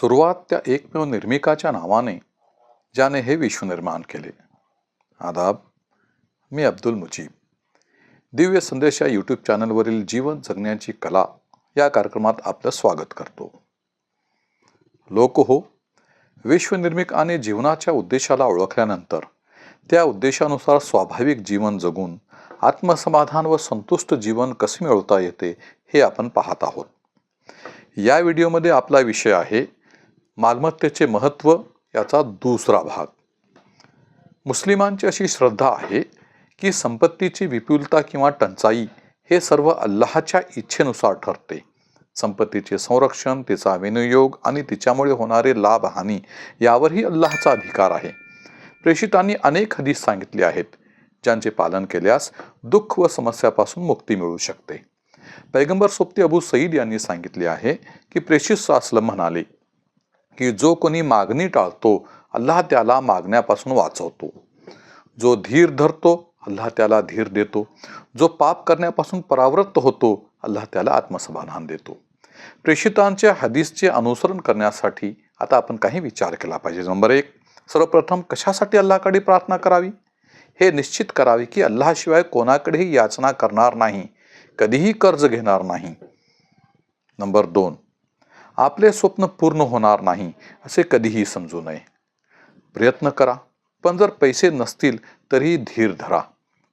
सुरुवात त्या एकमेव निर्मिकाच्या नावाने ज्याने हे विश्व निर्माण केले. आदाब मी अब्दुल मुजीब. दिव्य संदेश या यूट्यूब चॅनलवरील जीवन जगण्याची कला या कार्यक्रमात आपलं स्वागत करतो. लोक हो विश्वनिर्मिक आणि जीवनाच्या उद्देशाला ओळखल्यानंतर त्या उद्देशानुसार स्वाभाविक जीवन जगून आत्मसमाधान व संतुष्ट जीवन कसे मिळवता येते हे आपण पाहत आहोत. या व्हिडिओमध्ये आपला विषय आहे मालमत्तेचे महत्त्व याचा दुसरा भाग. मुस्लिमांची अशी श्रद्धा आहे की संपत्तीची विपुलता किंवा टंचाई हे सर्व अल्लाहच्या इच्छेनुसार ठरते. संपत्तीचे संरक्षण तिचा विनियोग आणि तिच्यामुळे होणारे लाभ हानी यावरही अल्लाहचा अधिकार आहे. प्रेषितांनी अनेक हदीस सांगितले आहेत ज्यांचे पालन केल्यास दुःख व समस्यापासून मुक्ती मिळू शकते. पैगंबर सोबती अबू सईद यांनी सांगितले आहे की प्रेषित सासलम म्हणाले की जो कोणी मागणी टाळतो अल्लाह त्याला मागण्यापासून वाचवतो. जो धीर धरतो अल्लाह त्याला धीर देतो. जो पाप करण्यापासून परावृत्त होतो अल्लाह त्याला आत्मसमाधान देतो. प्रेषितांच्या हदीसचे अनुसरण करण्यासाठी आता आपण काही विचार केला पाहिजे. नंबर एक सर्वप्रथम कशासाठी अल्लाकडे प्रार्थना करावी? हे निश्चित करावे की अल्लाशिवाय कोणाकडेही याचना करणार नाही कधीही कर्ज घेणार नाही. नंबर दोन आपले स्वप्न पूर्ण होणार नाही असे कधीही समजू नये. प्रयत्न करा पण जर पैसे नसतील तरीही धीर धरा.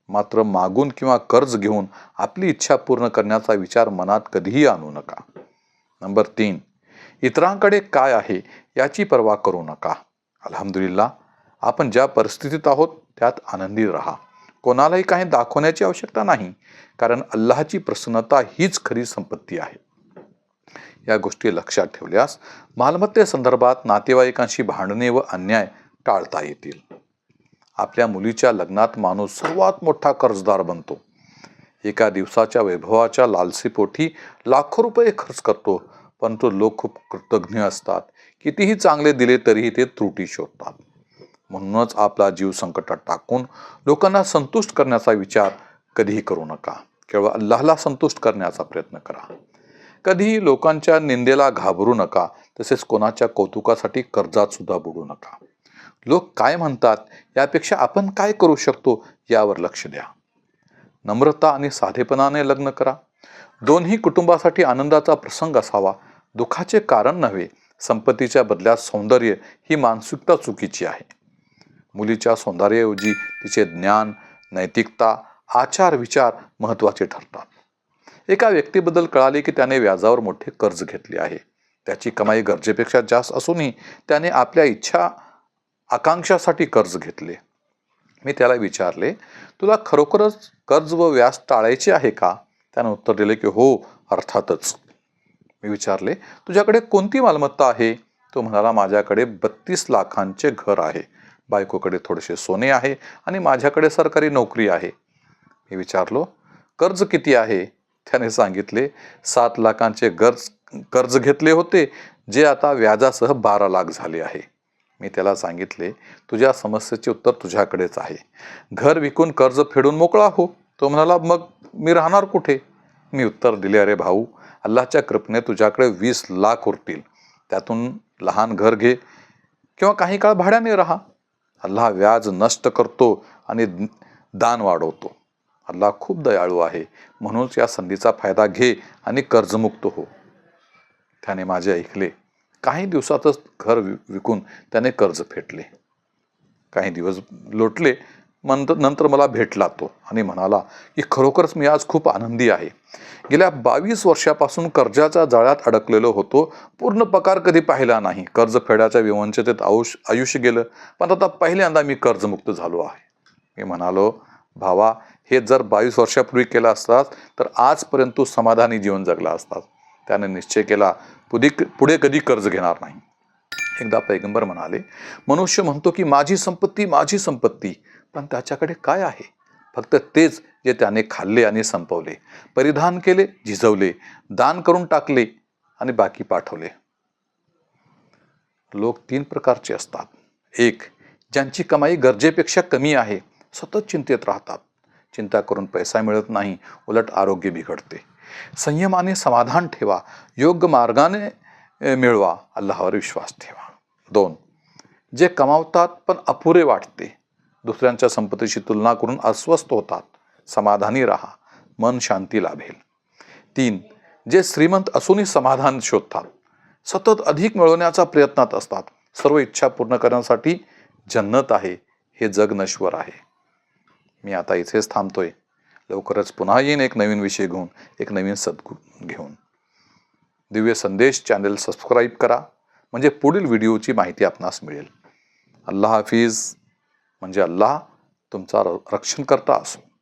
मात्र मागून किंवा कर्ज घेऊन आपली इच्छा पूर्ण करण्याचा विचार मनात कधीही आणू नका. नंबर तीन इतरांकडे काय आहे याची पर्वा करू नका. अलहमदुल्ला आपण ज्या परिस्थितीत आहोत त्यात आनंदी राहा. कोणालाही काही दाखवण्याची आवश्यकता नाही कारण अल्लाची प्रसन्नता हीच खरी संपत्ती आहे. या गोष्टी लक्षात ठेवल्यास मालमत्तेसंदर्भात नातेवाईकांशी भांडणे व अन्याय टाळता येतील. आपल्या मुलीच्या लग्नात माणूस सर्वात मोठा कर्जदार बनतो. एका दिवसाच्या वैभवाच्या लालसीपोटी लाखो रुपये खर्च करतो परंतु लोक खूप कृतज्ञ असतात. कितीही चांगले दिले तरीही ते त्रुटी शोधतात. म्हणूनच आपला जीव संकटात टाकून लोकांना संतुष्ट करण्याचा विचार कधीही करू नका. केवळ अल्लाहला संतुष्ट करण्याचा प्रयत्न करा. कधीही लोकांच्या निंदेला घाबरू नका तसेच कोणाच्या कौतुकासाठी कर्जात सुद्धा बुडू नका. लोक काय म्हणतात यापेक्षा आपण काय करू शकतो यावर लक्ष द्या. नम्रता आणि साधेपणाने लग्न करा. दोन्ही कुटुंबासाठी आनंदाचा प्रसंग असावा. दुःखाचे कारण नव्हे संपत्तीच्या बदल्यात सौंदर्य ही मानसिकता चुकीची आहे. मुलीच्या सौंदर्याऐवजी तिचे ज्ञान नैतिकता आचार विचार महत्त्वाचे ठरतात. एका व्यक्तीबद्दल कळाले की त्याने व्याजावर मोठे कर्ज घेतले आहे. त्याची कमाई गरजेपेक्षा जास्त असूनही त्याने आपल्या इच्छा आकांक्षासाठी कर्ज घेतले. मी त्याला विचारले तुला खरोखरच कर्ज व व्याज टाळायचे आहे का? त्यानं उत्तर दिले की हो अर्थातच. मी विचारले तुझ्याकडे कोणती मालमत्ता आहे? तो म्हणाला माझ्याकडे बत्तीस लाखांचे घर आहे. बायकोकडे थोडेसे सोने आहे आणि माझ्याकडे सरकारी नोकरी आहे. मी विचारलो कर्ज किती आहे? त्याने सांगितले सात लाखांचे कर्ज कर्ज घेतले होते जे आता व्याजासह बारा लाख झाले आहे. मी त्याला सांगितले तुझ्या समस्येचे उत्तर तुझ्याकडेच आहे. घर विकून कर्ज फेडून मोकळा हो. तो म्हणाला मग मी राहणार कुठे? मी उत्तर दिले अरे भाऊ अल्लाच्या कृपेने तुझ्याकडे वीस लाख उरतील. त्यातून लहान घर घे किंवा काही काळ भाड्याने राहा. अल्लाह व्याज नष्ट करतो आणि दान वाढवतो. अल्ला खूप दयाळू आहे. म्हणूनच या संधीचा फायदा घे आणि कर्जमुक्त हो. त्याने माझे ऐकले. काही दिवसातच घर विकून त्याने कर्ज फेटले. काही दिवस लोटले. नंतर नंतर मला भेटला तो आणि म्हणाला की खरोखरच मी आज खूप आनंदी आहे. गेल्या बावीस वर्षापासून कर्जाच्या जाळ्यात अडकलेलो होतो. पूर्ण पकार कधी पाहिला नाही. कर्ज फेड्याच्या विवंचतेत आयुष आयुष्य गेलं. पण आता पहिल्यांदा मी कर्जमुक्त झालो आहे. मी म्हणालो भावा हे जर बावीस वर्षापूर्वी केलं असतात तर आजपर्यंत तू समाधानी जीवन जगला असतात त्याने निश्चय केला पुढे पुढे कधी कर्ज घेणार नाही. एकदा पैगंबर म्हणाले मनुष्य म्हणतो की माझी संपत्ती माझी संपत्ती पण त्याच्याकडे काय आहे? फक्त तेच जे त्याने खाल्ले आणि संपवले. परिधान केले झिजवले दान करून टाकले आणि बाकी पाठवले. लोक तीन प्रकारचे असतात. एक ज्यांची कमाई गरजेपेक्षा कमी आहे सतत चिंतेत राहतात. चिंता करून पैसा मिळत नाही उलट आरोग्य बिघडते. संयमाने समाधान ठेवा योग्य मार्गाने मिळवा अल्लावर विश्वास ठेवा. दोन जे कमावतात पण अपुरे वाटते दुसऱ्यांच्या संपत्तीशी तुलना करून अस्वस्थ होतात समाधानी राहा मन शांती लाभेल. तीन जे श्रीमंत असूनही समाधान शोधतात सतत अधिक मिळवण्याचा प्रयत्नात असतात सर्व इच्छा पूर्ण करण्यासाठी जन्नत आहे हे जग नश्वर आहे. मी आता इथेच थांबतोय. लवकरच पुन्हा येईन एक नवीन विषय घेऊन एक नवीन सद्गुण घेऊन. दिव्य संदेश चॅनल सबस्क्राईब करा म्हणजे पुढील व्हिडिओची माहिती आपणास मिळेल. अल्लाह हाफिज. म्हणजे अल्लाह तुमचा र- रक्षण करता असो.